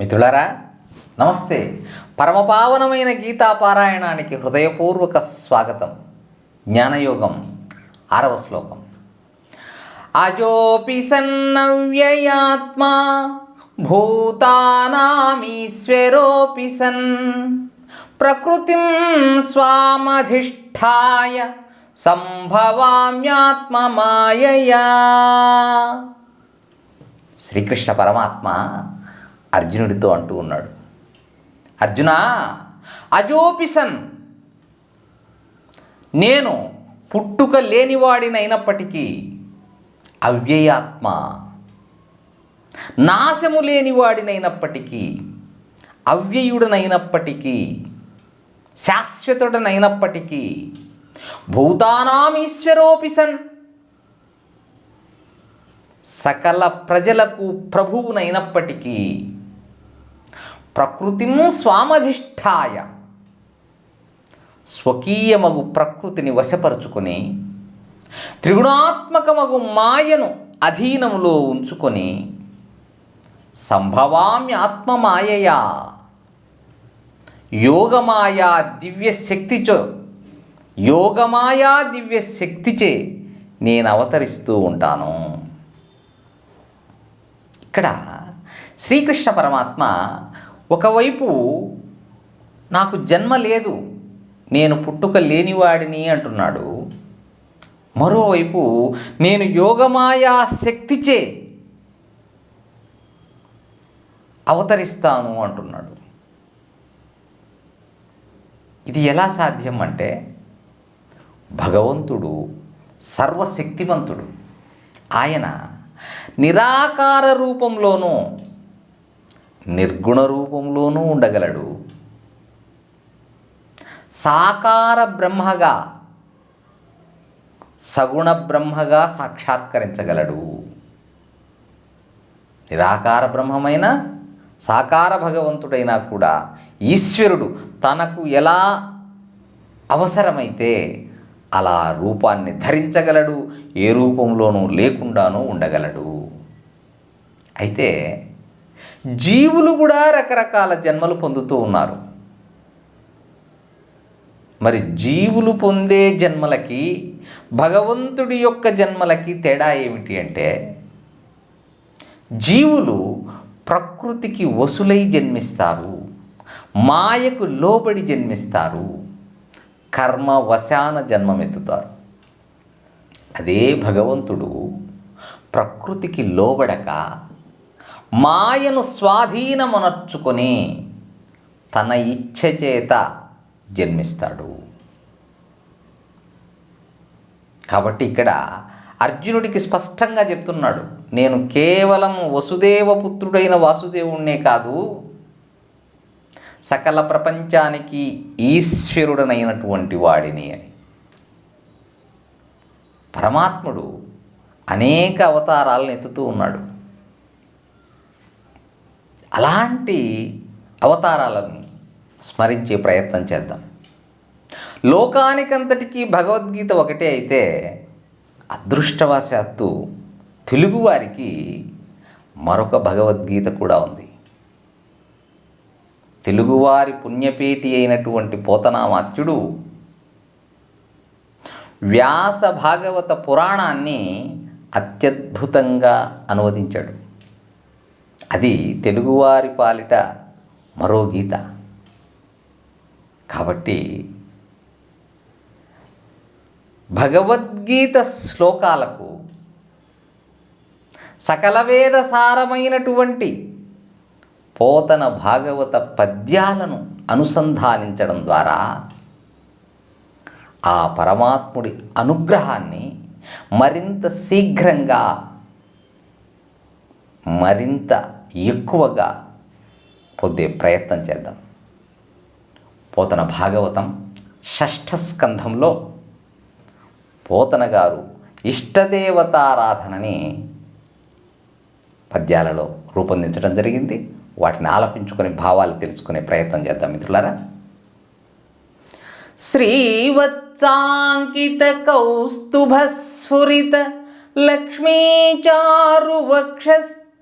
మిత్రులారా నమస్తే. పరమపావనమైన గీతాపారాయణానికి హృదయపూర్వక స్వాగతం. జ్ఞానయోగం ఆరవ శ్లోకం. అజోపి సన్నవ్యయాత్మా భూతానామీశ్వరోపి సన్. ప్రకృతిం స్వామధిష్టాయ సంభవామ్యాత్మమాయయా శ్రీకృష్ణ పరమాత్మ అర్జునుడితో అంటూ ఉన్నాడు. అర్జున అజోపిసన్ నేను పుట్టుక లేనివాడినైనప్పటికీ అవ్యయాత్మ నాశము లేనివాడినైనప్పటికీ అవ్యయుడనైనప్పటికీ శాశ్వతుడనైనప్పటికీ భూతానామీశ్వరోపిసన్ సకల ప్రజలకు ప్రభువునైనప్పటికీ ప్రకృతిం స్వామధిష్టాయ. స్వకీయమగు ప్రకృతిని వశపరుచుకొని త్రిగుణాత్మకమగు మాయను అధీనములో ఉంచుకొని సంభవామి ఆత్మమాయయా యోగమాయా దివ్య శక్తిచో యోగమాయా దివ్య శక్తిచే నేను అవతరిస్తూ ఉంటాను. ఇక్కడ శ్రీకృష్ణ పరమాత్మ ఒకవైపు నాకు జన్మ లేదు నేను పుట్టుక లేనివాడిని అంటున్నాడు. మరోవైపు నేను యోగమాయా శక్తిచే అవతరిస్తాను అంటున్నాడు. ఇది ఎలా సాధ్యం అంటే భగవంతుడు సర్వశక్తివంతుడు ఆయన నిరాకార రూపంలోనూ నిర్గుణ రూపంలోనూ ఉండగలడు. సాకార బ్రహ్మగా సగుణ బ్రహ్మగా సాక్షాత్కరించగలడు. నిరాకార బ్రహ్మమైన సాకార భగవంతుడైనా కూడా ఈశ్వరుడు తనకు ఎలా అవసరమైతే అలా రూపాన్ని ధరించగలడు ఏ రూపంలోనూ లేకుండానూ ఉండగలడు. అయితే జీవులు కూడా రకరకాల జన్మలు పొందుతూ ఉన్నారు. మరి జీవులు పొందే జన్మలకి భగవంతుడి యొక్క జన్మలకి తేడా ఏమిటి అంటే జీవులు ప్రకృతికి వసులై జన్మిస్తారు మాయకు లోబడి జన్మిస్తారు కర్మ వశాన జన్మమెత్తుతారు. అదే భగవంతుడు ప్రకృతికి లోబడక మాయను స్వాధీనమనర్చుకొని తన ఇచ్ఛ చేత జన్మిస్తాడు. కాబట్టి ఇక్కడ అర్జునుడికి స్పష్టంగా చెప్తున్నాడు నేను కేవలం వసుదేవ పుత్రుడైన వాసుదేవుణ్ణే కాదు సకల ప్రపంచానికి ఈశ్వరుడనైనటువంటి వాడిని అని. పరమాత్ముడు అనేక అవతారాలను ఎత్తుతూ ఉన్నాడు. అలాంటి అవతారాలను స్మరించే ప్రయత్నం చేద్దాం. లోకానికంతటికీ భగవద్గీత ఒకటే అయితే అదృష్టవశాత్తు తెలుగువారికి మరొక భగవద్గీత కూడా ఉంది. తెలుగువారి పుణ్యపేటి అయినటువంటి పోతనామాత్యుడు వ్యాస భాగవత పురాణాన్ని అత్యద్భుతంగా అనువదించాడు. అది తెలుగువారి పాలిట మరో గీత. కాబట్టి భగవద్గీత శ్లోకాలకు సకల వేద సారమైనటువంటి పోతన భాగవత పద్యాలను అనుసంధానించడం ద్వారా ఆ పరమాత్ముడి అనుగ్రహాన్ని మరింత శీఘ్రంగా మరింత ఎక్కువగా పొందే ప్రయత్నం చేద్దాం. పోతన భాగవతం షష్ఠ స్కంధంలో పోతన గారు ఇష్టదేవతారాధనని పద్యాలలో రూపొందించడం జరిగింది. వాటిని ఆలపించుకొని భావాలు తెలుసుకునే ప్రయత్నం చేద్దాం మిత్రులారా. శ్రీవత్సాంకిత కౌస్తుభస్ఫురిత లక్ష్మీచారు వక్షస్థ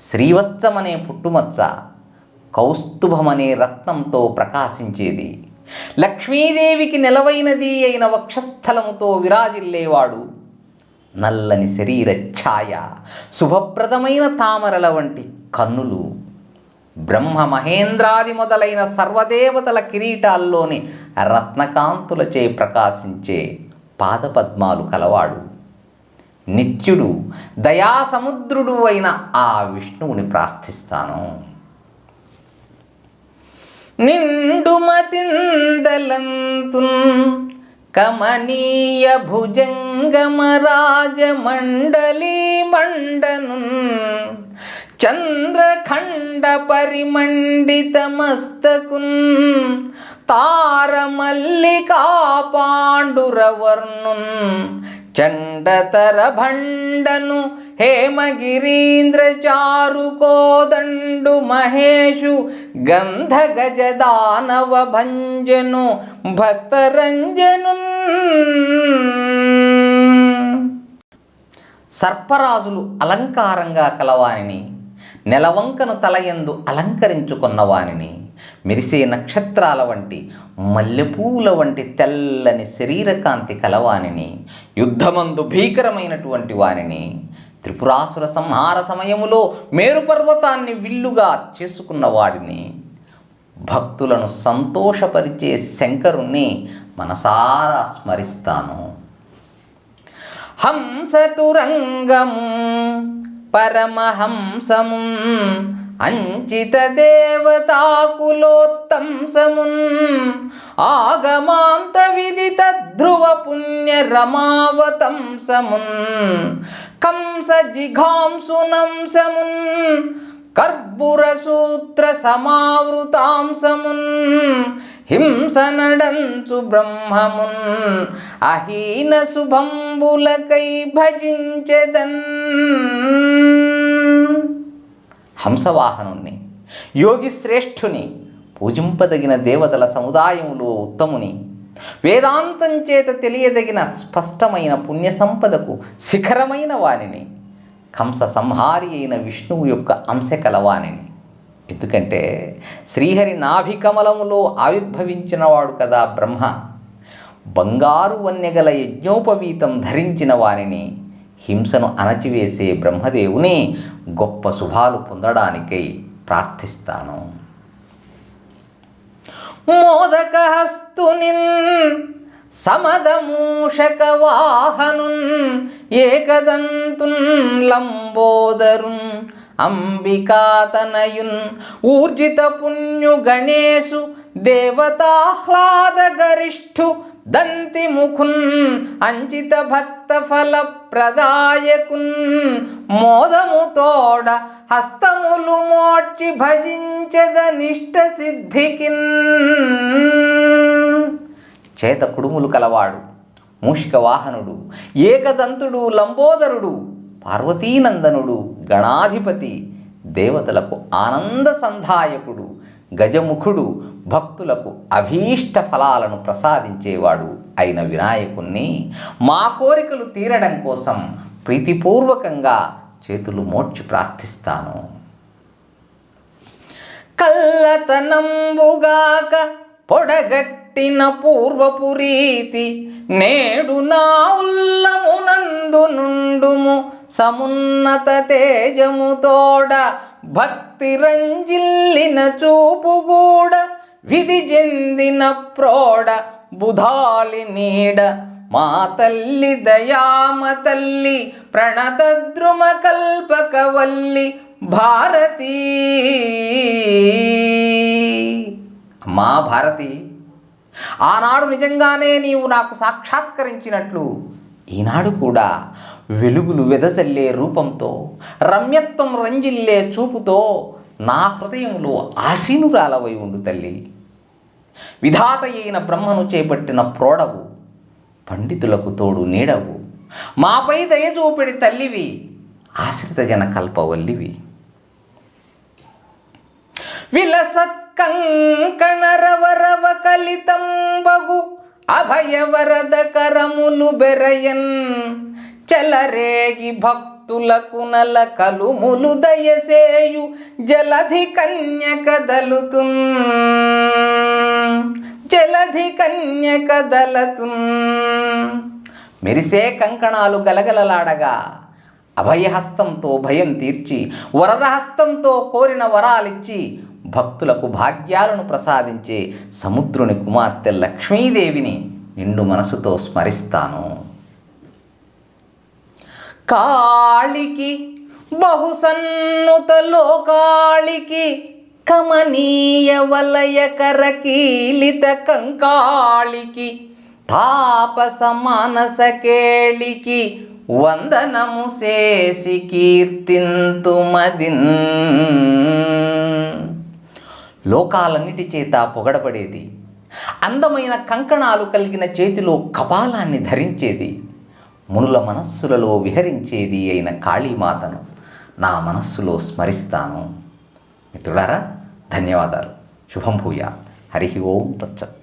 శ్రీవత్సమనే పుట్టుమచ్చ కౌస్తుభమనే రత్నంతో ప్రకాశించేది. లక్ష్మీదేవికి నెలవైనది అయిన వక్షస్థలముతో విరాజిల్లేవాడు. నల్లని శరీర ఛాయ శుభప్రదమైన తామరల వంటి కన్నులు. బ్రహ్మ మహేంద్రాది మొదలైన సర్వదేవతల కిరీటాల్లోని రత్నకాంతులచే ప్రకాశించే పాదపద్మాలు కలవాడు. నిత్యుడు దయాసముద్రుడు అయిన ఆ విష్ణువుని ప్రార్థిస్తాను. నిండుమతిందలంతున్ కమనీయ భుజంగమరాజమండలీ మండను చంద్రఖండ పరిమండితమస్తకున్ తారమల్లికా పాండురవర్ణున్ చండతర భండను హేమగిరీంద్ర చారుకోదండు మహేషు గంధ గజదానవ భంజను భక్తరంజను. సర్పరాజులు అలంకారంగా కలవానిని నెలవంకను తలయందు అలంకరించుకున్నవానిని మెరిసే నక్షత్రాల వంటి మల్లెపూల వంటి తెల్లని శరీరకాంతి కలవానిని యుద్ధమందు భీకరమైనటువంటి వానిని త్రిపురాసుర సంహార సమయములో మేరుపర్వతాన్ని విల్లుగా చేసుకున్న వాడిని భక్తులను సంతోషపరిచే శంకరుణ్ణి మనసారా స్మరిస్తాను. హంసతురంగం పరమహంసము అంచిత దేవతాకులోత్తంసమున్ ఆగమాంత విదిత ధ్రువ పుణ్య రమావతంసమున్ కంస జిఘాంసునంసమున్ కర్బుర సూత్ర సమావృతాంసమున్ హింసనడంచు బ్రహ్మమున్ అహీన శుభంబులకై భజించెదన్ హంసవాహనుణ్ణి యోగి శ్రేష్ఠుని పూజింపదగిన దేవతల సముదాయములో ఉత్తముని. వేదాంతం చేత తెలియదగిన స్పష్టమైన పుణ్య సంపదకు శిఖరమైన వాణిని కంస సంహారి అయిన విష్ణువు యొక్క అంశ కలవాణిని ఎందుకంటే శ్రీహరి నాభికమలములో ఆవిర్భవించినవాడు కదా బ్రహ్మ. బంగారు వన్యగల యజ్ఞోపవీతం ధరించిన వారిని హింసను అణచివేసే బ్రహ్మదేవుని గొప్ప శుభాలు పొందడానికై ప్రార్థిస్తాను. మోదకహస్తునిన్ సమదమూషక వాహనున్ ఏకదంతున్ లంబోదరున్ అంబికాతనయున్ ఊర్జిత పుణ్యు గణేశు దేవతాహ్లాద గరిష్ఠు దంతి ముఖున్ అంచిత భక్త ఫల ప్రదాయకున్ మోదము తోడ హస్తములు మోడ్చి భజించదనిష్ట సిద్ధికిన్ చేత కుడుములు కలవాడు మూషిక వాహనుడు ఏకదంతుడు లంబోదరుడు పార్వతీనందనుడు గణాధిపతి దేవతలకు ఆనంద సంధాయకుడు గజముఖుడు భక్తులకు అభీష్ట ఫలాలను ప్రసాదించేవాడు అయిన వినాయకుణ్ణి మా కోరికలు తీరడం కోసం ప్రీతిపూర్వకంగా చేతులు మోడ్చి ప్రార్థిస్తాను. కల్లతనంబుగాక పొడగట్టిన పూర్వపు రీతి నేడు నా ఉల్లమునందు నుండుము సమున్నత తేజముతోడ భక్తి రంజిల్లిన చూపుగూడ విధి చెందిన ప్రోడ బుధాలి నీడ. మా తల్లి దయామ తల్లి ప్రణతద్రుమ కల్పకవల్లి భారతీ. మా భారతి ఆనాడు నిజంగానే నీవు నాకు సాక్షాత్కరించినట్లు ఈనాడు కూడా వెలుగులు వెదజల్లే రూపంతో రమ్యత్వం రంజిల్లే చూపుతో నా హృదయంలో ఆసీనురాలవై ఉండు తల్లి. విధాత అయిన బ్రహ్మను చేపట్టిన ప్రోడవు పండితులకు తోడు నీడవు. మాపై దయచూపిడి తల్లివి ఆశ్రితజన కల్పవల్లివి. విలసత్కంకణరవరవ కలితంబగు అభయవరద కరములు బెరయన్ చలరేగి భక్తులకు నల కలుములు దయసేయు. జలధి కన్యక జలధి కన్యక మెరిసే కంకణాలు గలగలలాడగా. అభయహస్తంతో భయం తీర్చి వరదహస్తంతో కోరిన వరాలిచ్చి భక్తులకు భాగ్యాలను ప్రసాదించే సముద్రుని కుమార్తె లక్ష్మీదేవిని నిండు మనసుతో స్మరిస్తాను. కాళికి బహుసన్నుత లోకాళికి కమనీయ వలయ కరకీలిత కంకాళికి తాపస మానస కేళికి వందనము చేసి కీర్తింతుమదిన్ లోకాలన్నిటి చేత పొగడబడేది అందమైన కంకణాలు కలిగిన చేతిలో కపాలాన్ని ధరించేది. మునుల మనస్సులలో విహరించేది అయిన కాళీమాతను నా మనస్సులో స్మరిస్తాను. మిత్రులారా ధన్యవాదాలు. శుభం భూయా హరి ఓం తచ్చత్